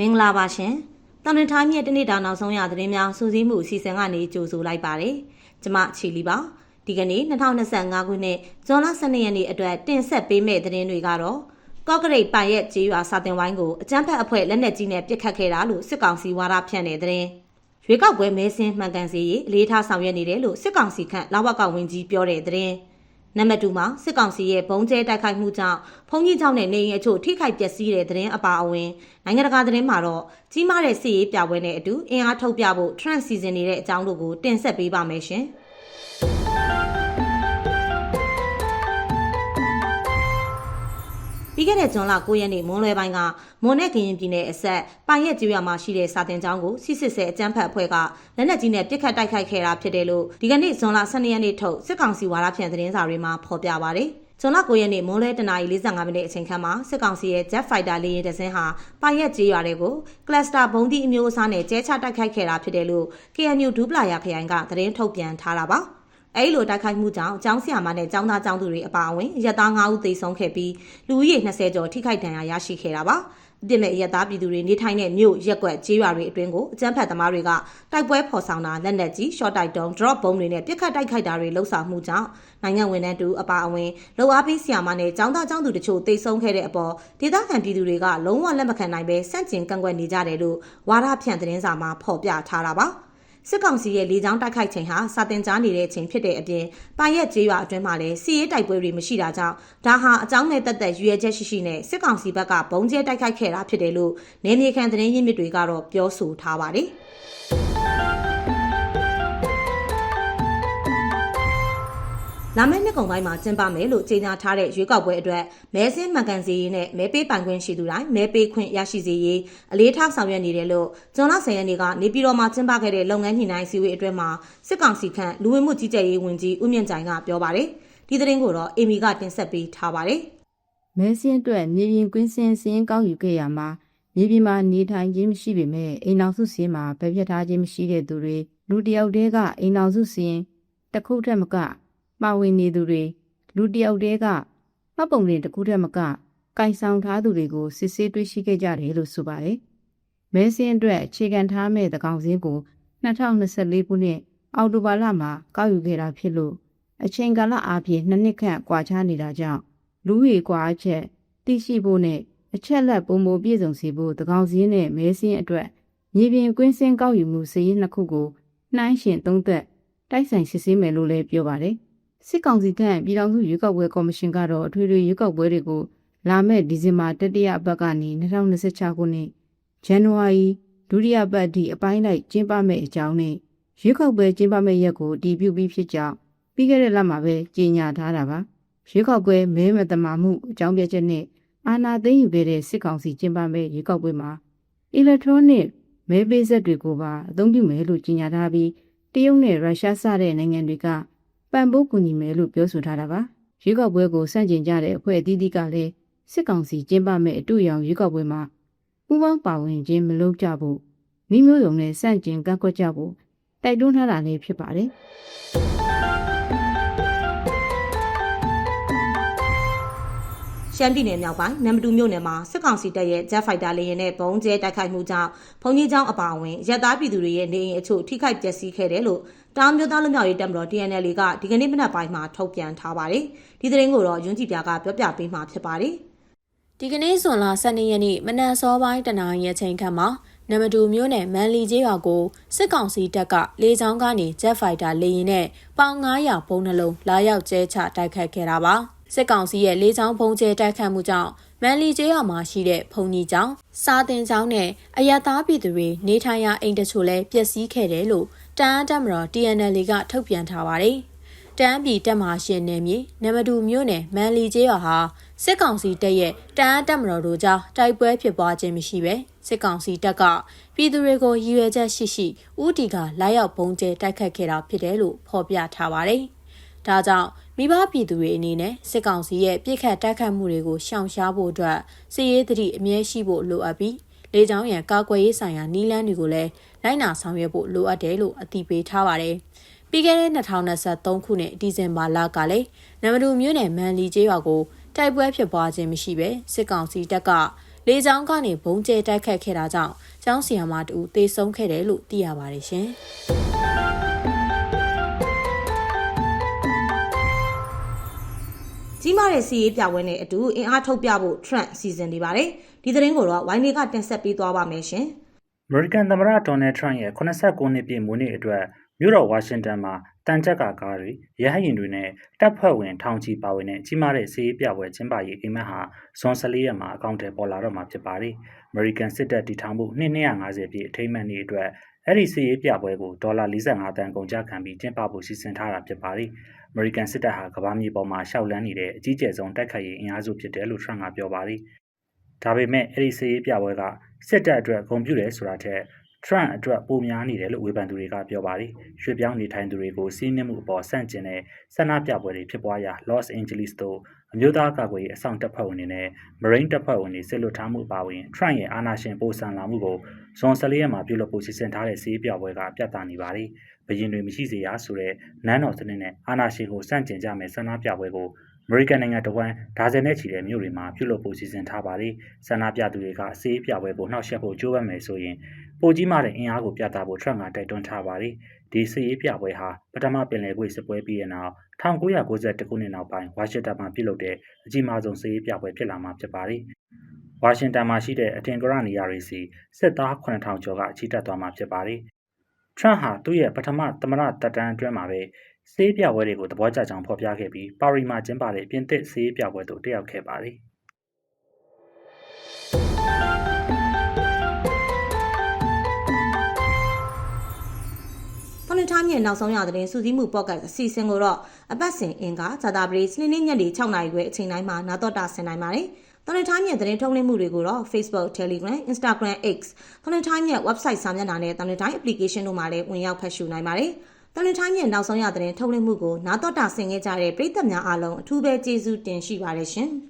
မင်္ဂလာပါရှင်။တောင်တွင်ထိုင်းမြစ်တနေ့တာနောက်ဆုံးရသတင်းများစူးစီးမှုအစီအစဉ်ကနေကြိုဆိုလိုက်ပါတယ်။ကျွန်မချီလီပါ။ဒီကနေ့2025ခုနှစ်ဇွန်လ12ရက်နေ့အတွက်တင်ဆက်ပေးမယ့်သတင်းတွေကတော့ကော့ကရိတ်ပိုင်ရဲ့ကြေးရွာစာတင်ဝိုင်းကိုအကြမ်းဖက်အဖွဲ့လက်နက်ကြီးနဲ့ပစ်ခတ်ခဲ့တာလို့စစ်ကောင်စီဝါဒဖြန့်တဲ့သတင်း။ရွေးကောက်ပွဲမဲစင်းမှန်ကန်စေရေးအလေးထားဆောင်ရွက်နေတယ်လို့စစ်ကောင်စီခန့်လာဝကဝင်ကြီးပြောတဲ့သတင်း။ နံပါတ်2မှာစစ်ကောင်စီရဲ့ဘုံကျဲတိုက်ခိုက်မှုကြောင့်ဖုန်ကြီးကျောင်းနဲ့နေအိမ်အချို့ထိခိုက်ပျက်စီးတဲ့သတင်းအပါအဝင်နိုင်ငံတကာသတင်းမှာတော့ကြီးမားတဲ့စစ်ရေးပြပွဲနဲ့အတူအင်အားထုတ်ပြဖို့ trend စီစဉ်နေတဲ့အကြောင်းတို့ကိုတင်ဆက်ပေးပါမယ်ရှင်။ ပြီးခဲ့တဲ့ဇွန်လ9ရက်နေ့မွန်းလွဲပိုင်းကမွန်နဲ့ကရင်ပြည်နယ်အဆက်ပိုင်ရက်ကျွော်မှာရှိတဲ့စာတင်ကျောင်းကိုစစ်စစ်ဆဲအကြမ်းဖက်အဖွဲ့ကလက်နက်ကြီးနဲ့ပစ်ခတ်တိုက်ခိုက်ခဲ့တာဖြစ်တယ်လို့ဒီကနေ့ဇွန်လ12ရက်နေ့ထုတ်စစ်ကောင်စီဝါဒဖြန့်သတင်းစာတွေမှာဖော်ပြပါဗျ။ဇွန်လ9ရက်နေ့မွန်းလွဲတနာရီ45မိနစ်အချိန်ခန့်မှာစစ်ကောင်စီရဲ့ Jet Fighter လေယာဉ်တစ်စင်းဟာပိုင်ရက်ကျေးရွာတွေကို Cluster ဘုံဒီအမျိုးအစားနဲ့ကျဲချတိုက်ခိုက်ခဲ့တာဖြစ်တယ်လို့ KNU ဒူပလာယာခရိုင်ကသတင်းထုတ်ပြန်ထားတာပါ။ အဲဒီလိုတိုက်ခိုက်မှုကြောင့်ကျောင်းဆရာမနဲ့ကျောင်းသားကျောင်းသူတွေအပါအဝင်ရက်သား9ဦးသေဆုံးခဲ့ပြီးလူဦးရေ20ကျော်ထိခိုက်ဒဏ်ရာရရှိခဲ့တာပါအစ်မဲ့ရက်သားပြည်သူတွေနေထိုင်တဲ့မြို့ရက်ကွက်ကျေးရွာတွေအတွင်းကိုအကြမ်းဖက်သမားတွေကတိုက်ပွဲဖော်ဆောင်တာလက်နက်ကြီး short တိုက်တုံး drop ဘုံတွေနဲ့ပြစ်ခတ်တိုက်ခိုက်တာတွေလှုပ်ဆောင်မှုကြောင့်နိုင်ငံဝန်ထမ်းတူအပါအဝင်လုံအားပေးဆရာမနဲ့ကျောင်းသားကျောင်းသူတချို့သေဆုံးခဲ့တဲ့အပေါ်ဒေသခံပြည်သူတွေကလုံးဝလက်မခံနိုင်ပဲစန့်ကျင်ကန့်ကွက်နေကြတယ်လို့ဝါဒဖြန့်သတင်းစာမှာဖော်ပြထားတာပါ။ စစ်ကောင်စီရဲ့လေကြောင်းတိုက်ခိုက်ချိန်ဟာစာတင်ကြားနေတဲ့အချိန်ဖြစ်တဲ့အပြင်ပိုင်ရက်ကျေးရွာအတွင်းမှာလည်းစီးရဲတိုက်ပွဲတွေမရှိတာကြောင့်ဒါဟာအကြောင်းနဲ့တက်တက်ရွေချက်ရှိရှိနဲ့စစ်ကောင်စီဘက်ကဘုံကျဲတိုက်ခိုက်ခဲ့တာဖြစ်တယ်လို့နေမြေခံသတင်းရင်းမြစ်တွေကတော့ပြောဆိုထားပါတယ်။ လာမယ့်နှစ်ကုန်ပိုင်းမှာကျင်းပမယ်လို့ကြေညာထားတဲ့ရွေးကောက်ပွဲအတွက်မဲစင်းမှန်ကန်စေရေးနဲ့မဲပေးပိုင်ခွင့်ရှိသူတိုင်းမဲပေးခွင့်ရရှိစေရေးအလေးထားဆောင်ရွက်နေတယ်လို့ဂျွန်လ10ရက်နေ့ကနေပြည်တော်မှာကျင်းပခဲ့တဲ့လုပ်ငန်းညှိနှိုင်းစည်းဝေးအတွင်းမှာစစ်ကောင်စီခန့်လူဝင်မှုကြီးကြပ်ရေးဝန်ကြီးဦးမြင့်ကြိုင်ကပြောပါတယ်ဒီသတင်းကိုတော့အေမီကတင်ဆက်ပေးထားပါတယ်မဲစင်းအတွက်မြေပြင်ကွင်းစင်းစင်းကောက်ယူခဲ့ရမှာမြေပြင်မှာနေထိုင်ခြင်းမရှိပေမဲ့အိမ်အောင်စုစင်းမှာဗပြတ်ထားခြင်းမရှိတဲ့သူတွေလူတယောက်တည်းကအိမ်အောင်စုစင်းတစ်ခုထက်မက ပါဝင်နေသူတွေလူတယောက်တည်းကမှတ်ပုံတင်တစ်ခုထက်မကကင်ဆောင်ထားသူတွေကိုစစ်ဆေးတွေ့ရှိခဲ့ကြတယ်လို့ဆိုပါတယ်။မဲစင်းအတွက်အခြေခံထားမဲ့သကောင်စင်းကို2024ခုနှစ်အောက်တိုဘာလမှာကောက်ယူခဲ့တာဖြစ်လို့အချိန်ကာလအားဖြင့်နှစ်နှစ်ခန့်ကွာခြားနေတာကြောင့်လူရီကွာအချက်သိရှိဖို့နဲ့အချက်လက်ပုံမပြည့်စုံစေဖို့တကောင်စင်းနဲ့မဲစင်းအတွက်မြေပြင်ကွင်းစင်းကောက်ယူမှုစည်ရင်းနှစ်ခုကိုနှိုင်းရှင်သုံးသက်တိုက်ဆိုင်စစ်ဆေးမယ်လို့လည်းပြောပါတယ်။ စစ်ကောင်စီကပြည်ထောင်စုရွေးကောက်ပွဲကော်မရှင်ကတော့အထွေထွေရွေးကောက်ပွဲတွေကိုလာမယ့်ဒီဇင်ဘာတတိယအပတ်ကနေ2026ခုနှစ်ဇန်နဝါရီဒုတိယပတ်အထိအပိုင်းလိုက်ကျင်းပမယ့်အကြောင်းနဲ့ရွေးကောက်ပွဲကျင်းပမယ့်ရက်ကိုတည်ပြုပြီးဖြစ်ကြောင်းပြီးခဲ့တဲ့လမှာပဲကြေညာထားတာပါ။ရွေးကောက်ပွဲမဲမတမာမှုအကြောင်းပြချက်နဲ့အာဏာသိမ်းယူခဲ့တဲ့စစ်ကောင်စီကျင်းပမယ့်ရွေးကောက်ပွဲမှာအီလက်ထရောနစ်မဲပေးဆက်တွေကိုပါအသုံးပြုမယ်လို့ကြေညာထားပြီးတရုတ်နဲ့ရုရှားစတဲ့နိုင်ငံတွေက ပံ့ပိုးကူညီမယ်လို့ပြောဆိုထားတာပါရွေးကောက်ပွဲကိုစန့်ကျင်ကြတဲ့အဖွဲ့အသီးသီးကလည်းစစ်ကောင်စီကျင်းပမယ့်အတူရောင်ရွေးကောက်ပွဲမှာပူးပေါင်းပါဝင်ခြင်းမလုပ်ကြဖို့မိမျိုးစုံနဲ့စန့်ကျင်ကန့်ကွက်ကြဖို့တိုက်တွန်းထားတာလည်းဖြစ်ပါတယ် ရှမ်းပြည်နယ်မြောက်ပိုင်းနမ်မတူမြို့နယ်မှာစစ်ကောင်စီတပ်ရဲ့ Jet Fighter လေယာဉ်နဲ့ဘုံကျဲတိုက်ခိုက်မှုကြောင့်ဘုံကြီးကျောင်းအပါအဝင်ရက်သားပြည်သူတွေရဲ့နေအိမ်အချို့ထိခိုက်ပျက်စီးခဲ့တယ်လို့တောင်မျိုးသားလူမျိုးရေးတပ်မတော် TNL ကဒီကနေ့မနက်ပိုင်းမှာထုတ်ပြန်ထားပါတယ်။ဒီသတင်းကိုတော့ယွန်းကြည်ပြကပြောပြပေးမှာဖြစ်ပါတယ်။ဒီကနေ့ဇွန်လ12ရက်နေ့မနက်စောပိုင်းတနာရီအချိန်ခန့်မှာနမတူမြို့နယ်မန်လီကျေးရွာကိုစစ်ကောင်စီတပ်ကလေကြောင်းကနေဂျက်ဖိုက်တာလေယာဉ်နဲ့ပေါင်900ဘုံနှလုံးလာရောက်ကျဲချတိုက်ခတ်ခဲ့တာပါ စစ်ကောင်စီရဲ့လေကြောင်းဘုံကျဲတိုက်ခတ်မှုကြောင့်မန်လီကျေးရွာမှာရှိတဲ့ဘုံကြီးကျောင်းစာတင်ကျောင်းနဲ့အရသားပြည်သူတွေနေထိုင်ရာအိမ်တချို့လည်းပျက်စီးခဲ့တယ်လို့တအန်းတပ်မတော် TNL ကထုတ်ပြန်ထားပါတယ်တန်းပြည်တပ်မဟာရှင်နယ်မြေနမတူမြို့နယ်မန်လီကျေးရွာဟာစစ်ကောင်စီတပ်ရဲ့တန်းတပ်မတော်တို့ကြားတိုက်ပွဲဖြစ်ပွားခြင်းမရှိပဲစစ်ကောင်စီတပ်ကပြည်သူတွေကိုရည်ရွယ်ချက်ရှိရှိဥတီကလာရောက်ပုံကျဲတိုက်ခတ်ခဲ့တာဖြစ်တယ်လို့ဖော်ပြထားပါတယ်။ဒါကြောင့် မိဘပြည်သူတွေအနေနဲ့စစ်ကောင်စီရဲ့ပြစ်ခတ်တိုက်ခတ်မှုတွေကိုရှောင်ရှားဖို့အတွက်စစ်ရေးသတိအမြဲရှိဖို့လိုအပ်ပြီးလေကြောင်းရန်ကာကွယ်ရေးဆိုင်ရာနည်းလမ်းတွေကိုလည်းလိုက်နာဆောင်ရွက်ဖို့လိုအပ်တယ်လို့အသိပေးထားပါတယ်။ပြီးခဲ့တဲ့2023ခုနှစ်ဒီဇင်ဘာလကလည်းနမတူမြို့နယ်မန်လီကျေးရွာကိုတိုက်ပွဲဖြစ်ပွားခြင်းမရှိပဲစစ်ကောင်စီတပ်ကလေကြောင်းကနေဘုံကျဲတိုက်ခတ်ခဲ့တာကြောင့်ကျောင်းဆရာမတူတေဆုံးခဲ့တယ်လို့သိရပါတယ်ရှင်။ ကြီးမားတဲ့စီးရေးပြပွဲနဲ့အတူအင်အားထုတ်ပြဖို့ Trump စီစဉ်နေပါတယ်။ဒီသတင်းကိုတော့ဝိုင်းလေးကတင်ဆက်ပေးသွားပါမယ်ရှင်။အမေရိကန်သမ္မတဒေါ်နယ်ထရန့်ရဲ့89နှစ်ပြည့်မွေးနေ့အတွက်မြို့တော်ဝါရှင်တန်မှာတန်ကြပ်ကာကားတွေရဟတ်ယာဉ်တွေနဲ့တပ်ဖွဲ့ဝင်ထောင်ချီပါဝင်တဲ့ကြီးမားတဲ့စီးရေးပြပွဲကျင်းပရေးအိမ်မက်ဟာဇွန်14ရက်မှာအကောင့်ထဲပေါ်လာတော့မှာဖြစ်ပါတယ်။အမေရိကန်စစ်တပ်တည်ထောင်မှုနှစ်250ပြည့်အထိမ်းအမှတ်နေ့အတွက်အဲ့ဒီစီးရေးပြပွဲကိုဒေါ်လာ45တန်ကုန်ကျခံပြီးကျင်းပဖို့စီစဉ်ထားတာဖြစ်ပါတယ်။ အမေရိကန်စစ်တပ်ဟာကမ္ဘာမြေပေါ်မှာရှောက်လန်းနေတဲ့အကြီးကျယ်ဆုံးတိုက်ခိုက်ရေးအင်အားစုဖြစ်တယ်လို့ထရန့်ကပြောပါတယ်။ဒါပေမဲ့အဲ့ဒီစီးရေးပြပွဲကစစ်တပ်အတွက်ဂုဏ်ပြုတယ်ဆိုတာထက်ထရန့်အတွက်ပိုများနေတယ်လို့ဝေဖန်သူတွေကပြောပါတယ်။ရွှေ့ပြောင်းနေထိုင်သူတွေကိုစီးနှင်းမှုအပေါ်ဆန့်ကျင်တဲ့ဆန္ဒပြပွဲတွေဖြစ်ပွားရာ Los Angeles သို့အမျိုးသားကာကွယ်ရေးအဆောင်တပ်ဖွဲ့ဝင်တွေနဲ့ Marine တပ်ဖွဲ့ဝင်တွေစစ်လွတ်ထားမှုအပါအဝင်ထရန့်ရဲ့အာဏာရှင်ပိုဆန်လာမှုကိုဇွန်14ရက်မှာပြုလုပ်ဖို့စီစဉ်ထားတဲ့စီးပြပွဲကပြသနေပါတယ်။ဘ ရင်တွေမရှိစေရဆိုတဲ့နန်းတော်စနစ်နဲ့အာဏာရှင်ကိုဆန့်ကျင်ကြမယ်ဆန္ဒပြပွဲကိုအမေရိကန်နိုင်ငံတဝန်းဒါဇင်နဲ့ချီတဲ့မြို့တွေမှာပြုလုပ်ဖို့စီစဉ်ထားပါတယ်။ဆန္ဒပြသူတွေကစီးပြပွဲကိုနှောက်ယှက်ဖို့ကြိုးပမ်းမယ်ဆိုရင်ပိုကြီးမားတဲ့အင်အားကိုပြသဖို့ထရန့်ကတိုက်တွန်းထားပါတယ်။ဒီစီးပြပွဲဟာပထမပင်လယ်ကွေ့စစ်ပွဲပြီးတဲ့နောက်1992ခုနှစ်နောက်ပိုင်းဝါရှင်တန်မှာပြုလုပ်တဲ့အကြီးမားဆုံးစီးပြပွဲဖြစ်လာမှာဖြစ်ပါတယ်။ဝါရှင်တန်မှာရှိတဲ့အထင်ကရနေရာတွေစီစစ်သား9000ကျော်ကချီတက်သွားမှာဖြစ်ပါတယ်။ ထရန့်ဟာသူ့ရဲ့ပထမသမ္မတတက်တန်းအတွင်းမှာပဲစေးပြပွဲတွေကိုသဘောကျကြောင်းဖော်ပြခဲ့ပြီးပါရီမှာကျင်းပတဲ့ပြင်သစ်စေးပြပွဲသို့တက်ရောက်ခဲ့ပါတယ်။ဖနထားမြင့်နောက်ဆုံးရတဲ့စူးစီးမှုပေါ့ကတ်အစီအစဉ်ကိုတော့အပတ်စဉ်အင်္ဂါဇာတာပရိစနေနေ့ညနေ6နာရီခွဲအချိန်တိုင်းမှာနားတော်တာဆင်နိုင်ပါတယ်။ ဖနထားမြင့်သတင်းထုတ်လွှင့်မှုတွေကိုတော့ Facebook, Telegram, Instagram, X ဖနထားမြင့် website စာမျက်နှာနဲ့ဖနထား application တို့မှာလည်းဝင်ရောက်ဖတ်ရှုနိုင်ပါတယ်။ဖနထားမြင့်နောက်ဆုံးရတဲ့ထုတ်လွှင့်မှုကိုနားတော်တာဆင်ခဲ့ကြတဲ့ပရိသတ်များအားလုံးအထူးပဲကျေးဇူးတင်ရှိပါတယ်ရှင်။